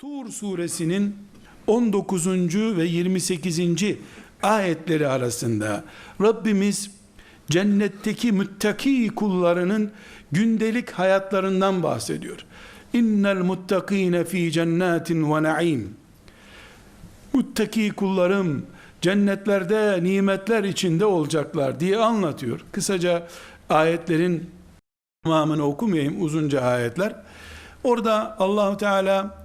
Tur suresinin 19. ve 28. ayetleri arasında Rabbimiz cennetteki müttaki kullarının gündelik hayatlarından bahsediyor. İnnel muttakine fi cennetin ve naim. Muttaki kullarım cennetlerde nimetler içinde olacaklar diye anlatıyor. Kısaca ayetlerin tamamını okumayayım uzunca ayetler. Orada Allahu Teala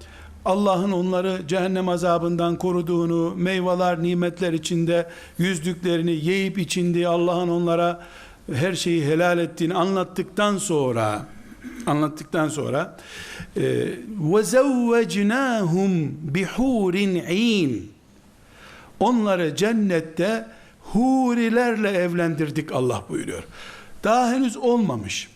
Allah'ın onları cehennem azabından koruduğunu, meyveler, nimetler içinde yüzdüklerini yiyip içindiği Allah'ın onlara her şeyi helal ettiğini anlattıktan sonra anlattıktan sonra zevvecnahum bihurin in onları cennette hurilerle evlendirdik Allah buyuruyor. Daha henüz olmamış.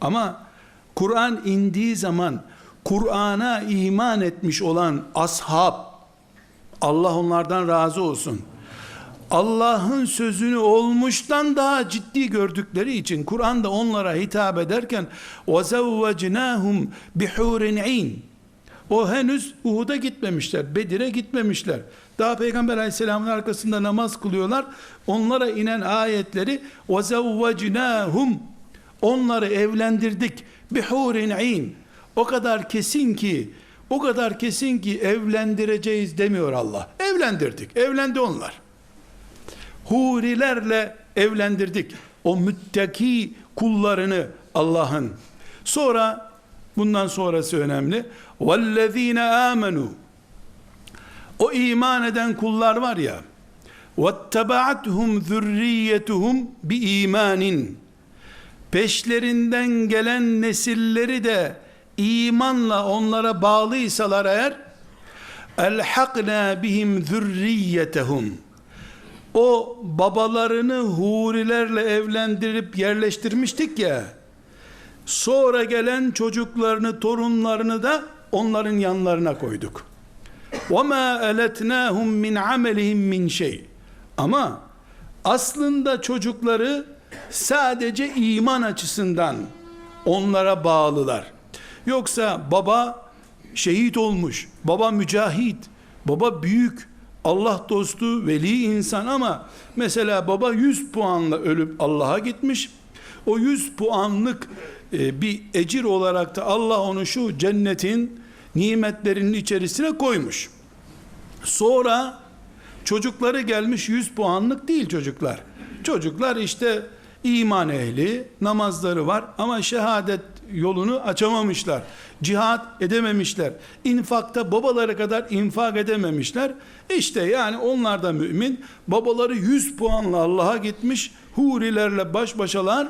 Ama Kur'an indiği zaman Kur'an'a iman etmiş olan ashab Allah onlardan razı olsun. Allah'ın sözünü olmuştan daha ciddi gördükleri için Kur'an da onlara hitap ederken وَزَوَّجْنَاهُمْ بِحُورٍ عِينٍ O henüz Uhud'a gitmemişler, Bedir'e gitmemişler. Daha Peygamber Aleyhisselam'ın arkasında namaz kılıyorlar. Onlara inen ayetleri وَزَوَّجْنَاهُمْ Onları evlendirdik. Bihurin in. O kadar kesin ki, o kadar kesin ki evlendireceğiz demiyor Allah. Evlendirdik. Evlendi onlar. Hurilerle evlendirdik. O müttaki kullarını Allah'ın. Sonra bundan sonrası önemli. وَالَّذ۪ينَ آمَنُوا O iman eden kullar var ya وَاتَّبَعَتْهُمْ ذُرِّيَّتُهُمْ بِاِيمَانٍ Peşlerinden gelen nesilleri de imanla onlara bağlıysalar eğer elhakna bihim zürriyetehum o babalarını hurilerle evlendirip yerleştirmiştik ya sonra gelen çocuklarını torunlarını da onların yanlarına koyduk وَمَا أَلَتْنَاهُمْ مِنْ عَمَلِهِمْ مِنْ şey ama aslında çocukları sadece iman açısından onlara bağlılar. Yoksa baba şehit olmuş, baba mücahit, baba büyük, Allah dostu, veli insan ama mesela baba 100 puanla ölüp Allah'a gitmiş. O 100 puanlık e, bir ecir olarak da Allah onu şu cennetin nimetlerinin içerisine koymuş. Sonra çocukları gelmiş 100 puanlık değil çocuklar. Çocuklar işte iman ehli, namazları var ama şehadet yolunu açamamışlar. Cihat edememişler. İnfakta babaları kadar infak edememişler. İşte yani onlar da mümin. Babaları 100 puanla Allah'a gitmiş. Hurilerle baş başalar.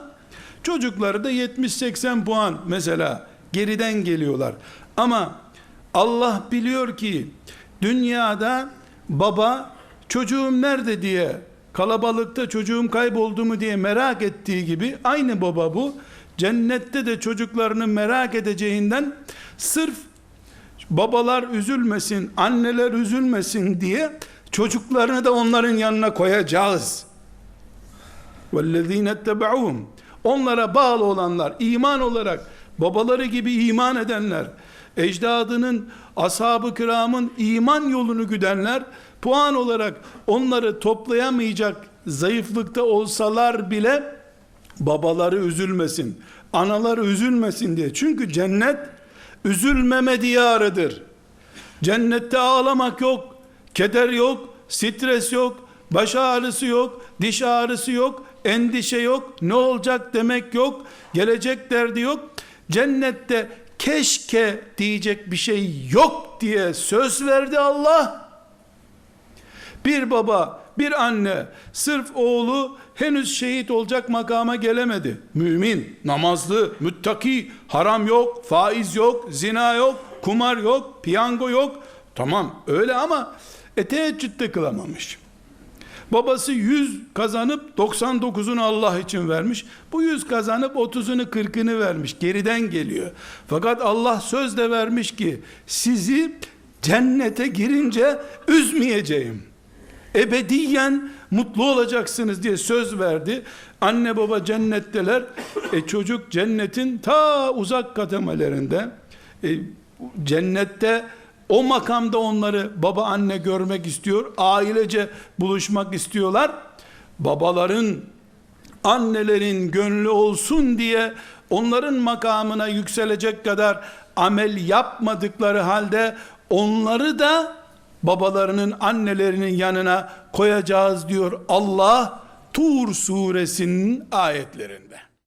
Çocukları da 70-80 puan mesela geriden geliyorlar. Ama Allah biliyor ki dünyada baba çocuğum nerede diye kalabalıkta çocuğum kayboldu mu diye merak ettiği gibi aynı baba bu cennette de çocuklarını merak edeceğinden sırf babalar üzülmesin, anneler üzülmesin diye çocuklarını da onların yanına koyacağız. وَالَّذ۪ينَ اتَّبَعُهُمْ Onlara bağlı olanlar, iman olarak babaları gibi iman edenler, ecdadının, ashab-ı kiramın iman yolunu güdenler, puan olarak onları toplayamayacak zayıflıkta olsalar bile babaları üzülmesin, anaları üzülmesin diye. Çünkü cennet üzülmeme diyarıdır. Cennette ağlamak yok, keder yok, stres yok, baş ağrısı yok, diş ağrısı yok, endişe yok, ne olacak demek yok, gelecek derdi yok. Cennette keşke diyecek bir şey yok diye söz verdi Allah. Bir baba, bir anne sırf oğlu henüz şehit olacak makama gelemedi. Mümin, namazlı, müttaki, haram yok, faiz yok, zina yok, kumar yok, piyango yok. Tamam öyle ama e teheccüde kılamamış. Babası 100 kazanıp 99'unu Allah için vermiş. Bu 100 kazanıp 30'unu 40'ını vermiş. Geriden geliyor. Fakat Allah söz de vermiş ki sizi cennete girince üzmeyeceğim. Ebediyen mutlu olacaksınız diye söz verdi. Anne baba cennetteler. E çocuk cennetin ta uzak kademelerinde. E, cennette o makamda onları baba anne görmek istiyor. Ailece buluşmak istiyorlar. Babaların annelerin gönlü olsun diye onların makamına yükselecek kadar amel yapmadıkları halde onları da babalarının annelerinin yanına koyacağız diyor Allah Tur suresinin ayetlerinde.